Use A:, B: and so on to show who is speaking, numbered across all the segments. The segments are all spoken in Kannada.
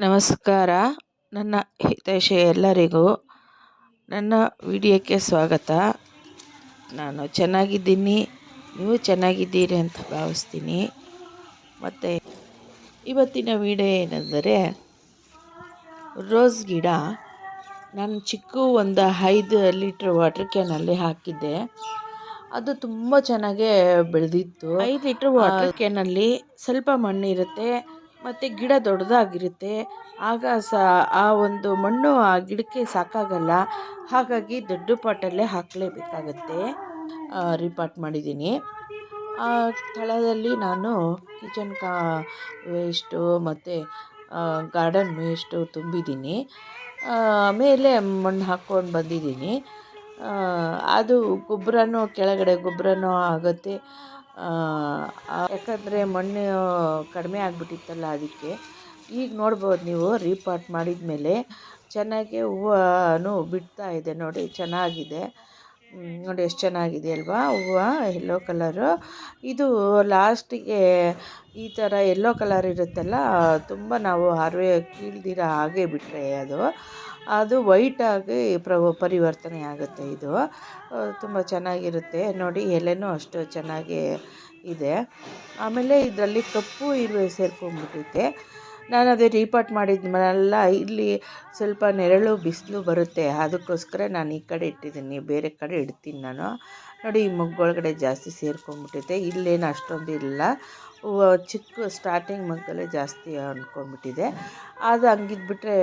A: ನಮಸ್ಕಾರ. ನನ್ನ ಹಿತೈಷಿ ಎಲ್ಲರಿಗೂ ನನ್ನ ವಿಡಿಯೋಕ್ಕೆ ಸ್ವಾಗತ. ನಾನು ಚೆನ್ನಾಗಿದ್ದೀನಿ. ನೀವು ಚೆನ್ನಾಗಿದ್ದೀರಿ ಅಂತ ಭಾವಿಸ್ತೀನಿ. ಮತ್ತು ಇವತ್ತಿನ ವಿಡಿಯೋ ಏನೆಂದರೆ ರೋಸ್ ಗಿಡ ನಾನು ಚಿಕ್ಕ ಒಂದು ಐದು ಲೀಟ್ರ್ ವಾಟರ್ ಕ್ಯಾನಲ್ಲಿ ಹಾಕಿದ್ದೆ. ಅದು ತುಂಬ ಚೆನ್ನಾಗೇ ಬೆಳೆದಿತ್ತು. ಐದು ಲೀಟ್ರ್ ವಾಟರ್ ಕ್ಯಾನಲ್ಲಿ ಸ್ವಲ್ಪ ಮಣ್ಣಿರುತ್ತೆ. ಮತ್ತು ಗಿಡ ದೊಡ್ಡದಾಗಿರುತ್ತೆ. ಆಗ ಸಹ ಆ ಒಂದು ಮಣ್ಣು ಆ ಗಿಡಕ್ಕೆ ಸಾಕಾಗಲ್ಲ. ಹಾಗಾಗಿ ದೊಡ್ಡ ಪಾಟಲ್ಲೇ ಹಾಕಲೇಬೇಕಾಗತ್ತೆ. ರಿಪಾಟ್ ಮಾಡಿದ್ದೀನಿ. ಆ ಸ್ಥಳದಲ್ಲಿ ನಾನು ಕಿಚನ್ ಕಾ ವೇಸ್ಟು ಮತ್ತು ಗಾರ್ಡನ್ ವೇಸ್ಟು ತುಂಬಿದ್ದೀನಿ. ಮೇಲೆ ಮಣ್ಣು ಹಾಕ್ಕೊಂಡು ಬಂದಿದ್ದೀನಿ. ಅದು ಗೊಬ್ಬರನೂ ಕೆಳಗಡೆ ಗೊಬ್ಬರನೂ ಆಗುತ್ತೆ. ಯಾಕಂದರೆ ಮಣ್ಣು ಕಡಿಮೆ ಆಗಿಬಿಟ್ಟಿತ್ತಲ್ಲ ಅದಕ್ಕೆ. ಈಗ ನೋಡ್ಬೋದು ನೀವು ರೀಪಾಟ್ ಮಾಡಿದ ಮೇಲೆ ಚೆನ್ನಾಗಿ ಹೂವು ಬಿಡ್ತಾ ಇದೆ ನೋಡಿ, ಚೆನ್ನಾಗಿದೆ. ನೋಡಿ ಎಷ್ಟು ಚೆನ್ನಾಗಿದೆ ಅಲ್ವಾ ಹೂವು ಎಲ್ಲೋ ಕಲರು ಇದು ಲಾಸ್ಟಿಗೆ ಈ ಥರ ಎಲ್ಲೋ ಕಲರ್ ಇರುತ್ತಲ್ಲ, ತುಂಬ ನಾವು ಹಾರ್ವೆ ಕೀಳ್ದಿರ ಹಾಗೆ ಬಿಟ್ಟರೆ ಅದು. ಅದು ವೈಟಾಗಿ ಪ್ರ, ಪರಿವರ್ತನೆ ಆಗುತ್ತೆ ಇದು. ತುಂಬ ಚೆನ್ನಾಗಿರುತ್ತೆ. ನೋಡಿ ಎಲೆನೂ ಅಷ್ಟು ಚೆನ್ನಾಗಿ ಇದೆ. ಆಮೇಲೆ ಇದರಲ್ಲಿ ಕಪ್ಪು, ಇರುವೆ ಸೇರ್ಕೊಂಡ್ಬಿಟ್ಟೈತೆ ನಾನು ಅದೇ ರೀಪಾಟ್ ಮಾಡಿದ್ಮೇಲೆಲ್ಲ ಇಲ್ಲಿ ಸ್ವಲ್ಪ ನೆರಳು, ಬಿಸಿಲು ಬರುತ್ತೆ. ಅದಕ್ಕೋಸ್ಕರ ನಾನು ಈ ಕಡೆ ಇಟ್ಟಿದ್ದೀನಿ, ಬೇರೆ ಕಡೆ ಇಡ್ತೀನಿ ನಾನು. ನೋಡಿ, ಈ ಮಗ್ಗೊಳಗಡೆ ಜಾಸ್ತಿ ಸೇರ್ಕೊಂಡ್ಬಿಟ್ಟಿದೆ. ಇಲ್ಲೇನು ಅಷ್ಟೊಂದು ಇಲ್ಲ. ಚಿಕ್ಕ ಸ್ಟಾರ್ಟಿಂಗ್ ಮಗ್ಗಲ್ಲೇ ಜಾಸ್ತಿ ಅಂದ್ಕೊಂಡ್ಬಿಟ್ಟಿದೆ. ಅದು ಹಂಗಿದ್ಬಿಟ್ರೆ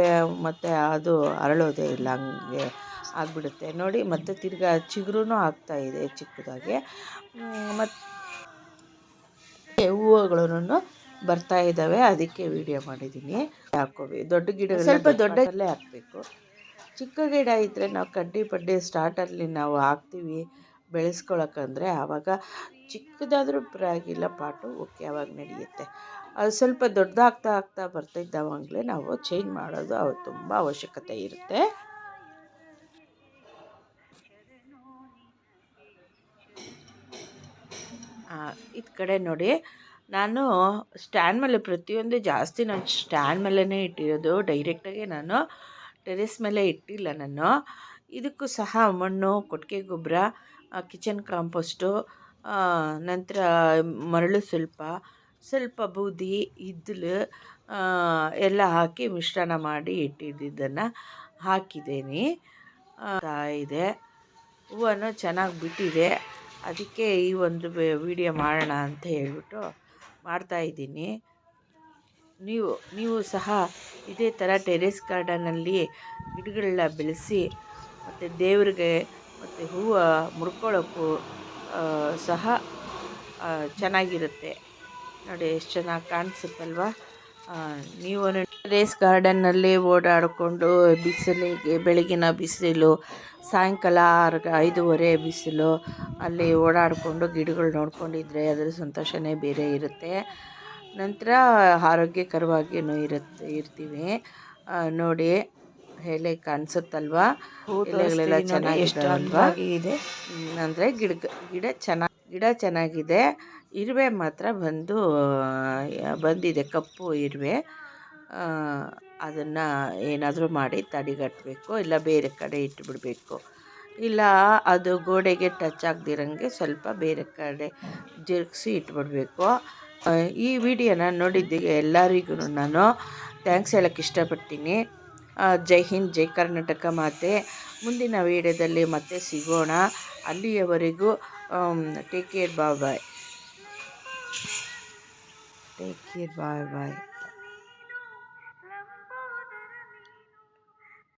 A: ಮತ್ತು ಅದು ಅರಳೋದೇ ಇಲ್ಲ, ಹಂಗೆ ಆಗಿಬಿಡುತ್ತೆ. ನೋಡಿ, ಮತ್ತು ತಿರ್ಗಾ ಚಿಗುರೂ ಆಗ್ತಾಯಿದೆ ಚಿಕ್ಕದಾಗಿ. ಮತ್ತು ಹೂವುಗಳನ್ನು ಬರ್ತಾ ಇದ್ದಾವೆ ಅದಕ್ಕೆ ವಿಡಿಯೋ ಮಾಡಿದ್ದೀನಿ. ಹಾಕೋವಿ ದೊಡ್ಡ ಗಿಡ ಸ್ವಲ್ಪ ದೊಡ್ಡಲ್ಲೇ ಹಾಕಬೇಕು. ಚಿಕ್ಕ ಗಿಡ ಇದ್ದರೆ ನಾವು ಕಡ್ಡಿ ಪಡ್ಡಿ ಸ್ಟಾರ್ಟಲ್ಲಿ ನಾವು ಹಾಕ್ತೀವಿ ಬೆಳೆಸ್ಕೊಳಕ್ಕಂದ್ರೆ ಆವಾಗ ಚಿಕ್ಕದಾದರೂ ಪರವಾಗಿಲ್ಲ ಪಾಟು ಓಕೆ ಆವಾಗ ನಡೆಯುತ್ತೆ. ಅದು ಸ್ವಲ್ಪ ದೊಡ್ಡದಾಗ್ತಾ ಆಗ್ತಾ ಬರ್ತಿದ್ದಾವಾಗಲೇ ನಾವು ಚೇಂಜ್ ಮಾಡೋದು ಅವು ತುಂಬ ಅವಶ್ಯಕತೆ ಇರುತ್ತೆ. ಇದು ಕಡೆ ನೋಡಿ. ನಾನು ಸ್ಟ್ಯಾಂಡ್ ಮೇಲೆ ಪ್ರತಿಯೊಂದು ಜಾಸ್ತಿ ನಾನು ಸ್ಟ್ಯಾಂಡ್ ಮೇಲೇ ಇಟ್ಟಿರೋದು. ಡೈರೆಕ್ಟಾಗಿ ನಾನು ಟೆರೆಸ್ ಮೇಲೆ ಇಟ್ಟಿಲ್ಲ ನಾನು. ಇದಕ್ಕೂ ಸಹ ಮಣ್ಣು, ಕೊಟ್ಟಿಗೆ ಗೊಬ್ಬರ ಕಿಚನ್ ಕಾಂಪೋಸ್ಟು ನಂತರ ಮರಳು ಸ್ವಲ್ಪ ಸ್ವಲ್ಪ ಬೂದಿ ಇದ್ದಲು ಎಲ್ಲ ಹಾಕಿ ಮಿಶ್ರಣ ಮಾಡಿ ಇಟ್ಟಿದ್ದನ್ನು ಹಾಕಿದ್ದೀನಿ. ಇದೆ. ಹೂವನ್ನು ಚೆನ್ನಾಗಿ ಬಿಟ್ಟಿದೆ. ಅದಕ್ಕೆ ಈ ಒಂದು ವಿಡಿಯೋ ಮಾಡೋಣ ಅಂತ ಹೇಳ್ಬಿಟ್ಟು ಮಾಡ್ತಾಯಿದ್ದೀನಿ ನೀವು ನೀವು ಸಹ ಇದೇ ಥರ ಟೆರೇಸ್ ಗಾರ್ಡನಲ್ಲಿ ಗಿಡಗಳನ್ನ ಬೆಳೆಸಿ, ಮತ್ತು ದೇವ್ರಿಗೆ, ಮತ್ತು ಹೂವು ಮುಡ್ಕೊಳ್ಳೋಕ್ಕೂ ಸಹ ಚೆನ್ನಾಗಿರುತ್ತೆ. ನೋಡಿ, ಎಷ್ಟು ಚೆನ್ನಾಗಿ ಕಾಣಿಸುತ್ತಲ್ವ? ನೀವು ರೇಸ್ ಗಾರ್ಡನ್ನಲ್ಲಿ ಓಡಾಡಿಕೊಂಡು ಬಿಸಿಲಿಗೆ ಬೆಳಗಿನ ಬಿಸಿಲು ಸಾಯಂಕಾಲ ಆರು ಐದೂವರೆ ಬಿಸಿಲು ಅಲ್ಲಿ ಓಡಾಡಿಕೊಂಡು ಗಿಡಗಳು ನೋಡ್ಕೊಂಡಿದ್ರೆ ಅದರ ಸಂತೋಷವೇ ಬೇರೆ ಇರುತ್ತೆ. ನಂತರ ಆರೋಗ್ಯಕರವಾಗಿಯೂ ಇರುತ್ತೆ ಇರ್ತೀವಿ. ನೋಡಿ ಎಲೆ ಕಾಣಿಸುತ್ತಲ್ವಾ? ಎಲೆಗಳೆಲ್ಲ ಚೆನ್ನಾಗಿ ಇದೆ ಅಂದರೆ ಗಿಡ ಗಿಡ ಚೆನ್ನಾಗಿ ಗಿಡ ಚೆನ್ನಾಗಿದೆ. ಇರುವೆ ಮಾತ್ರ ಬಂದು ಬಂದಿದೆ ಕಪ್ಪು ಇರುವೆ. ಅದನ್ನು ಏನಾದರೂ ಮಾಡಿ ತಡೆಗಟ್ಟಬೇಕು ಇಲ್ಲ ಬೇರೆ ಕಡೆ ಇಟ್ಬಿಡಬೇಕು. ಇಲ್ಲ ಅದು ಗೋಡೆಗೆ ಟಚ್ ಆಗದಿರಂಗೆ ಸ್ವಲ್ಪ ಬೇರೆ ಕಡೆ ಜರುಗಿಸಿ ಇಟ್ಬಿಡಬೇಕು. ಈ ವಿಡಿಯೋನ ನೋಡಿದ್ದೀಗ ಎಲ್ಲರಿಗೂ ನಾನು. ಥ್ಯಾಂಕ್ಸ್ ಹೇಳೋಕ್ಕೆ ಇಷ್ಟಪಡ್ತೀನಿ. ಜೈ ಹಿಂದ್, ಜೈ ಕರ್ನಾಟಕ ಮಾತೆ. ಮುಂದಿನ ವೀಡಿಯೋದಲ್ಲಿ ಮತ್ತೆ ಸಿಗೋಣ. ಅಲ್ಲಿಯವರೆಗೂ take care bye bye take care bye bye